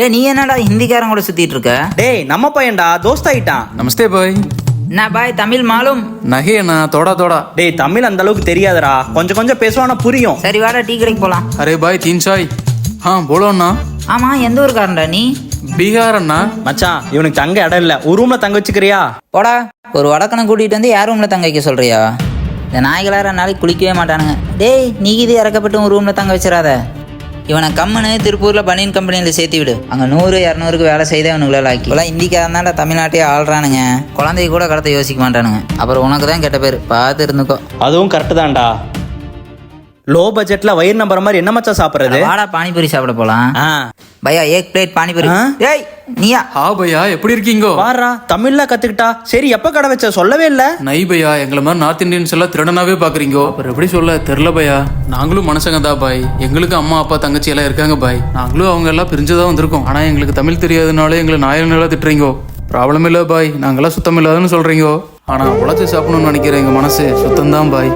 டே நீ என்னடா ஹிந்திக்காரன் கூட சுத்திட்டு இருக்க? டேய் நம்ம பையன்டா தோஸ்த் ஆயிட்டான் நமஸ்தே பாய் நான் பாய் தமிழ் மாலும்? நகையண்ணா தோடா தோடா. டேய் தமிழ் அந்த அளவுக்கு தெரியாதுடா. கொஞ்சம் கொஞ்சம் பேசுவானா புரியும். சரி வாடா டீ கடைக்கு போலாம். அரே பாய் தீன் சாய் ஆ போலோண்ணா ஆமா எந்த ஊருக்காரன்டா நீ? பீகார் அண்ணா. மச்சான் இவனுக்கு தங்க இடம் இல்ல. ஒரு ரூம்ல தங்க வச்சுக்கிறியா? போடா ஒரு வடக்கனை கூட்டிட்டு வந்து யார் ரூம்ல தங்க வைக்க சொல்றியா? இந்த நாய்களார நாளைக்கு குளிக்கவே மாட்டானுங்க. டேய் நீ இது இறக்கப்பட்டு ஒரு ரூம்ல தங்க வச்சிடாத. இவனை கம்மனு திருப்பூர்ல பனியன் கம்பெனியில் சேர்த்து விடு. அங்க நூறு இரநூறுக்கு வேலை செய்தே அவனுக்குள்ள ஆக்கி. இப்பெல்லாம் இந்திக்காரன் தான்டா தமிழ்நாட்டையே ஆள்றானுங்க. குழந்தைய கூட கடத்த யோசிக்க மாட்டானுங்க. அப்புறம் உனக்கு தான் கெட்ட பேர். பார்த்து இருந்துக்கோ. அதுவும் கரெக்ட் தான்டா. லோ பட்ஜெட்ல வயிறு நம்புற மாதிரி என்ன மச்சான் சாப்பிடுறது? வாடா பானிபூரி சாப்பிட போலாம். ஆ. பையா ஏக் பிளேட் பானிபூரி. ஆ? ஏய் நீயா? ஹா பையா எப்படி இருக்கீங்கோ? பாருடா தமிழ்ல கத்துக்கிட்டா. சரி எப்ப கடை வச்ச? சொல்லவே இல்ல. நை பையா எங்களை மாதிரி நார்த் இந்தியன்ஸ் எல்லாம் திருடனாவே பாக்குறீங்கோ. அப்புறம் எப்படி சொல்ல தெரில பையா. நாங்களும் மனுஷங்க தான் பாய். எங்களுக்கு அம்மா அப்பா தங்கச்சி எல்லாம் இருக்காங்க பாய். நாங்களும் அவங்க எல்லாம் பிரிஞ்சுதான் வந்திருக்கோம். ஆனா எங்களுக்கு தமிழ் தெரியாதனால எங்களை நாயங்களா திட்டுறீங்கோ. ப்ராப்ளம் இல்ல பாய். நாங்கெல்லாம் சுத்தம் இல்லாதன்னு சொல்றீங்கோ. ஆனா உழைச்சு சாப்பிடணும்னு நினைக்கிற எங்க மனசு. சுத்தம் தான் பாய்.